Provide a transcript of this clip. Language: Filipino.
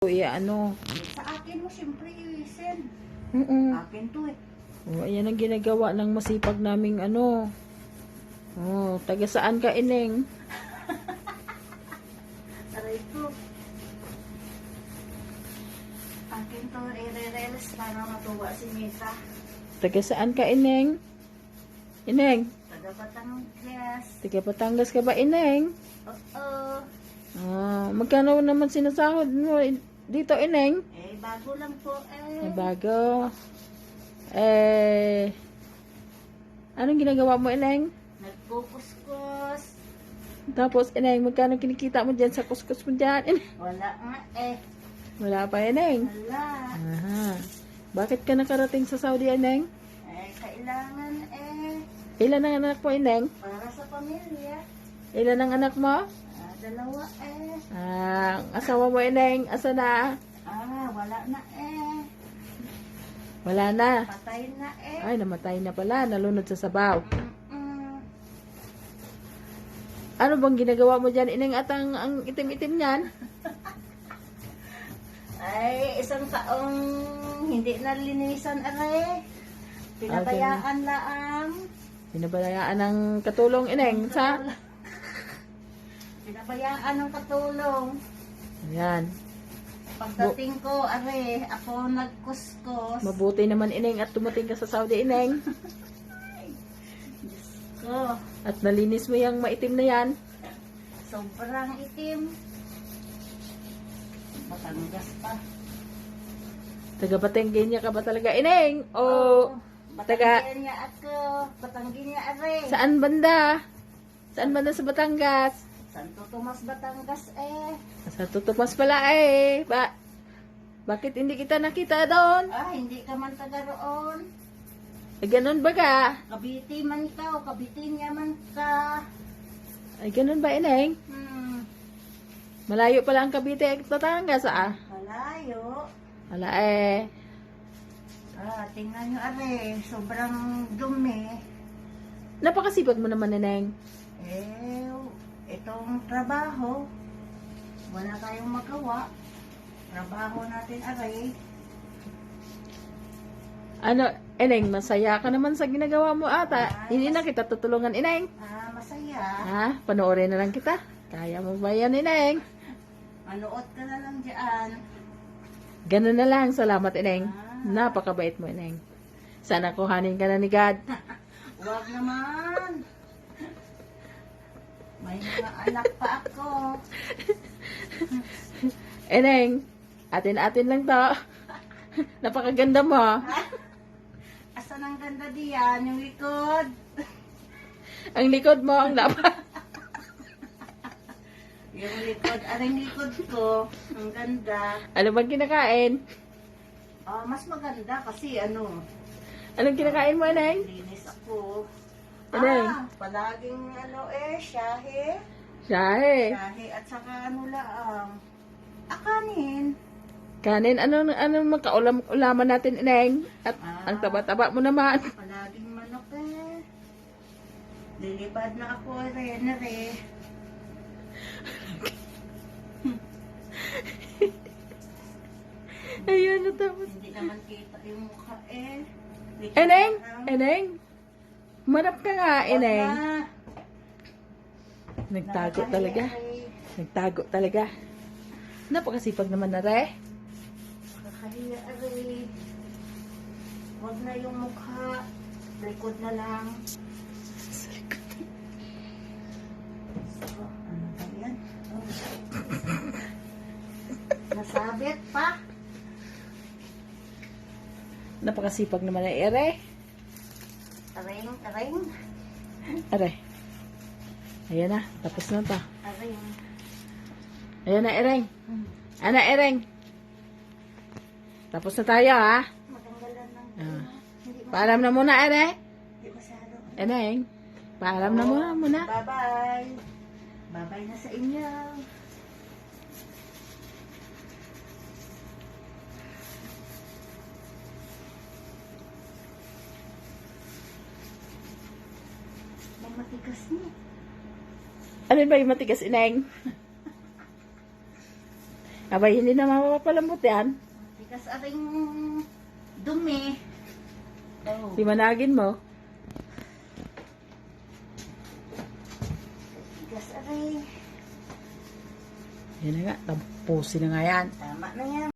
Iya, ano. Sa akin mo, siyempre, send. Mm Akin to eh. Oh, ayan ang ginagawa ng masipag naming ano. Oh, taga saan ka, Ineng? Aray ko. Akin to, i-reels para matuwa si Mita. Taga saan ka, Ineng? Ineng, Taga Batangas. taga Batangas ka ba, Ineng? Oo. Ah, magkano naman sinasahod mo dito, Ineng? Eh, bago lang po eh. Ay, bago. Eh, anong ginagawa mo, Ineng? Nagkukuskus. Tapos, Ineng, magkano kinikita mo dyan sa kuskus mo dyan? Ineng? Wala nga eh. Wala pa, Ineng. Wala. Aha. Bakit ka nakarating sa Saudi, Ineng? Eh, kailangan eh. Ilan ang anak mo, Ineng? Para sa pamilya. Ilan ang anak mo? Ah, dalawa eh. Ah, asawa mo, Ineng. Asa na? Ah, wala na eh. Wala na. Patay na eh. Ay, namatay na pala. Nalunod sa sabaw. Mm-mm. Ano bang ginagawa mo dyan, Ineng? At ang, ang itim-itim niyan? Ay, isang taong hindi nalinisan aray. Pinabayaan laang. Binabayaan ng katulong, Ineng. Sa? Pinabayaan ng katulong. Ayan. Pagdating ko, aray, ako nagkuskus. Mabuti naman, Ineng. At tumating ka sa Saudi, Ineng. Ko, At nalinis mo yung maitim na yan. sobrang itim. Batangas pa. Taga Batenggenya ka ba talaga, Ineng? O, taga- Batanggihan niya ako. Batanggihan niya aray. saan banda? Saan banda sa Batangas? Santo Tomas, Batangas eh. Sa tutupas pala eh. Ba bakit hindi kita nakita doon? Ah, hindi ka man taga roon. Ay, ganun ba ka? Kabiti man ka o kabiti niya man ka. Ay, ganun ba, Ineng? Hmm, Malayo pala ang Cavite at Batangas, ah. malayo. Wala eh. Ah, tingnan nyo are, sobrang dumi. Napakasipag mo naman, Ineng. Eh, itong trabaho, wala tayong magawa. Trabaho natin are. Ano, Ineng, masaya ka naman sa ginagawa mo ata. Hindi na kita tutulungan, Ineng. Ah, masaya. Ha? Panoorin na lang kita. Kaya mo ba yan, Ineng? Manood ka na lang dyan. Ganun na lang. Salamat, Ineng. Napakabait mo, Ineng. Sana kuhanin ka na ni God. Huwag naman. May mga anak pa ako. Eneng, atin-atin lang to. Napakaganda mo. Asan ang ganda diyan? Yung likod. Ang likod mo, ang lapa. Yung likod, aring likod ko. Ang ganda. Ano bang kinakain? Ah, mas maganda kasi ano, Anong kinakain mo, Eneng? linis ako. Ano yun? Ah, palaging ano eh, shahe. Shahe. Shahe at saka ano lang. Akanin. Kanin, ano, ano magkaulam ulaman natin, Eneng? At Ah. ang taba-taba mo naman. Palaging manok eh. Lilipad na ako rin na rin. Ayun, natapos. Hindi naman kita yung mukha eh. Eneng. Eneng. Marap ka nga, na. Nagtago talaga. Nagtago talaga. Napakasipag naman na, Re. Nakakahiya eh. Huwag na yung mukha. Likod na lang. So, ano ba yan? Oh. Nasabit pa. Napakasipag naman na, Ere. Aring, aring, Are. Ayan na, tapos na to. aring. Ayan na, Ereng. Ana, Ereng. Tapos na tayo, ha? Matanggalan ng Ah. Ma- Paalam na muna, Ere. hindi masyado. Ereng. Paalam na muna, muna. Bye-bye. Bye-bye na sa inyo. Matigas niya. Ano ba yung matigas, Ineng? Abay, hindi na mapapalambot yan. Tikas aring dumi. Oh. Si managin mo. Tikas aring. Yan na nga, tampusin na nga yan. Tama na yan.